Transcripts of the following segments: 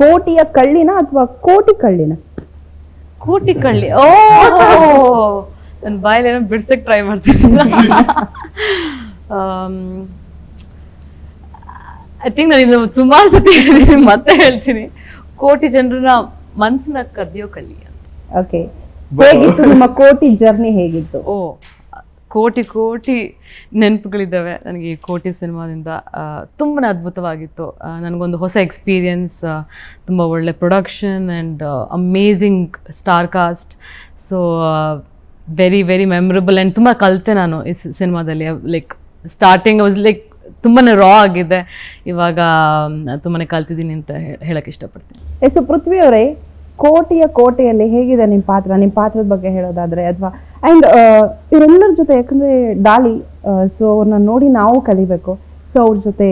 ಕೋಟಿಯ ಕಳ್ಳಿನ ಅಥವಾ ಕೋಟಿ ಕಳ್ಳಿನ? ಕೋಟಿ ಕಳ್ಳಿ. ಓ! ನನ್ನ ಬಾಯಲ್ಲಿ ಏನೋ ಬಿಡ್ಸಕ್ ಟ್ರೈ ಮಾಡ್ತಿದ್ದೀನಿ ಐ ಥಿಂಕ್ ನಾನು ಇದು ಸುಮಾರು ಸತಿ ಹೇಳಿದ್ದೀನಿ ಮತ್ತೆ ಹೇಳ್ತೀನಿ. ಕೋಟಿ ಜನರನ್ನ ಮನ್ಸನ್ನ ಕದಿಯೋ ಕಳ್ಳಿ ಅಂತ. ಓಕೆ ಹೇಗಿತ್ತು ನಿಮ್ಮ ಕೋಟಿ ಜರ್ನಿ ಹೇಗಿತ್ತು? ಓ ಕೋಟಿ ಕೋಟಿ ನೆನಪುಗಳಿದ್ದಾವೆ. ನನಗೆ ಈ ಕೋಟಿ ಸಿನಿಮಾದಿಂದ ತುಂಬಾ ಅದ್ಭುತವಾಗಿತ್ತು. ನನಗೊಂದು ಹೊಸ ಎಕ್ಸ್ಪೀರಿಯನ್ಸ್ ತುಂಬ ಒಳ್ಳೆ production and amazing star cast so very very memorable and ತುಂಬ ಕಲಿತೆ ನಾನು ಈ ಸಿನಿಮಾದಲ್ಲಿ. ಲೈಕ್ ಸ್ಟಾರ್ಟಿಂಗ್ ವಾಸ್ ಲೈಕ್ ತುಂಬಾ ರಾ ಆಗಿದೆ. ಇವಾಗ ತುಂಬಾ ಕಲ್ತಿದ್ದೀನಿ ಅಂತ ಹೇಳಕ್ಕೆ ಇಷ್ಟಪಡ್ತೀನಿ. ಎಸ್, ಪೃಥ್ವಿ ಅವರೇ, ಕೋಟಿಯ ಕೋಟೆಯಲ್ಲಿ ಹೇಗಿದೆ ನಿಮ್ಮ ಪಾತ್ರ? ನಿಮ್ಮ ಪಾತ್ರದ ಬಗ್ಗೆ ಹೇಳೋದಾದ್ರೆ, ಅಥವಾ ಅಂಡ್ ಇವರೆಲ್ಲರ ಜೊತೆ, ಯಾಕಂದ್ರೆ ಡಾಲಿ ಸೊ ಅವ್ರನ್ನ ನೋಡಿ ನಾವು ಕಲಿಬೇಕು. ಸೊ ಅವ್ರ ಜೊತೆ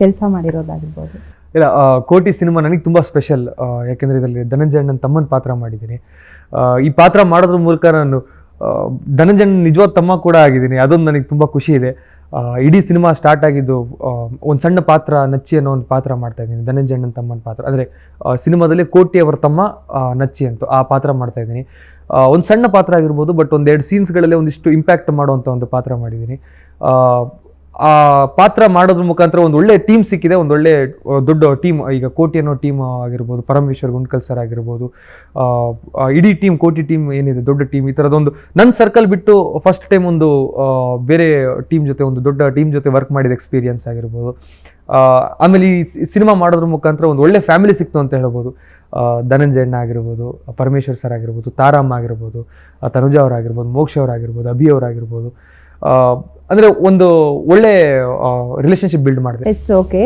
ಕೆಲಸ ಮಾಡಿರೋದಾಗಿರ್ಬೋದು. ಇಲ್ಲ ಕೋಟಿ ಸಿನಿಮಾ ನನಗೆ ತುಂಬ ಸ್ಪೆಷಲ್ ಯಾಕೆಂದರೆ ಇದರಲ್ಲಿ ಧನಂಜಯ ನನ್ನ ತಮ್ಮನ ಪಾತ್ರ ಮಾಡಿದ್ದೀನಿ. ಈ ಪಾತ್ರ ಮಾಡೋದ್ರ ಮೂಲಕ ನಾನು ಧನಂಜಯ ನಿಜವಾದ ತಮ್ಮ ಕೂಡ ಆಗಿದ್ದೀನಿ. ಅದೊಂದು ನನಗೆ ತುಂಬ ಖುಷಿ ಇದೆ. ಇಡೀ ಸಿನಿಮಾ ಸ್ಟಾರ್ಟ್ ಆಗಿದ್ದು ಒಂದು ಸಣ್ಣ ಪಾತ್ರ ನಚ್ಚಿ ಅನ್ನೋ ಒಂದು ಪಾತ್ರ ಮಾಡ್ತಾ ಇದ್ದೀನಿ ಧನಂಜಣ್ಣನ ತಮ್ಮನ ಪಾತ್ರ. ಅಂದರೆ ಸಿನಿಮಾದಲ್ಲಿ ಕೋಟಿ ಅವರ ತಮ್ಮ ನಚ್ಚಿ ಅಂತ ಆ ಪಾತ್ರ ಮಾಡ್ತಾ ಇದ್ದೀನಿ. ಒಂದು ಸಣ್ಣ ಪಾತ್ರ ಆಗಿರ್ಬೋದು ಬಟ್ ಒಂದೆರಡು ಸೀನ್ಸ್ಗಳಲ್ಲೇ ಒಂದಿಷ್ಟು ಇಂಪ್ಯಾಕ್ಟ್ ಮಾಡುವಂಥ ಒಂದು ಪಾತ್ರ ಮಾಡಿದ್ದೀನಿ. ಆ, ಪಾತ್ರ ಮಾಡೋದ್ರ ಮುಖಾಂತರ ಒಂದು ಒಳ್ಳೆ ಟೀಮ್ ಸಿಕ್ಕಿದೆ ಒಂದು ಒಳ್ಳೆ ದೊಡ್ಡ ಟೀಮ್ ಈಗ ಕೋಟಿ ಅನ್ನೋ ಟೀಮ್ ಆಗಿರ್ಬೋದು ಪರಮೇಶ್ವರ್ ಗುಂಡ್ಕಲ್ ಸರ್ ಆಗಿರ್ಬೋದು ಇಡೀ ಟೀಮ್ ಕೋಟಿ ಟೀಮ್ ಏನಿದೆ ದೊಡ್ಡ ಟೀಮ್ ಈ ಥರದೊಂದು ನನ್ನ ಸರ್ಕಲ್ ಬಿಟ್ಟು ಫಸ್ಟ್ ಟೈಮ್ ಒಂದು ಬೇರೆ ಟೀಮ್ ಜೊತೆ ಒಂದು ದೊಡ್ಡ ಟೀಮ್ ಜೊತೆ ವರ್ಕ್ ಮಾಡಿದ ಎಕ್ಸ್ಪೀರಿಯನ್ಸ್ ಆಗಿರ್ಬೋದು. ಆಮೇಲೆ ಈ ಸಿನಿಮಾ ಮಾಡೋದ್ರ ಮುಖಾಂತರ ಒಂದು ಒಳ್ಳೆ ಫ್ಯಾಮಿಲಿ ಸಿಕ್ತು ಅಂತ ಹೇಳ್ಬೋದು. ಧನಂಜಯಣ್ಣ ಆಗಿರ್ಬೋದು ಪರಮೇಶ್ವರ್ ಸರ್ ಆಗಿರ್ಬೋದು ತಾರಮ್ಮ ಆಗಿರ್ಬೋದು ತನುಜಾ ಅವರಾಗಿರ್ಬೋದು ಮೋಕ್ಷ ಅವರಾಗಿರ್ಬೋದು ಅಭಿ ಅವರಾಗಿರ್ಬೋದು ಅಂದ್ರೆ ಒಂದು ಒಳ್ಳೆ ರಿಲೇಶನ್ಶಿಪ್ ಬಿಲ್ಡ್ ಮಾಡಿದೆ ಎಸ್ ಓಕೆ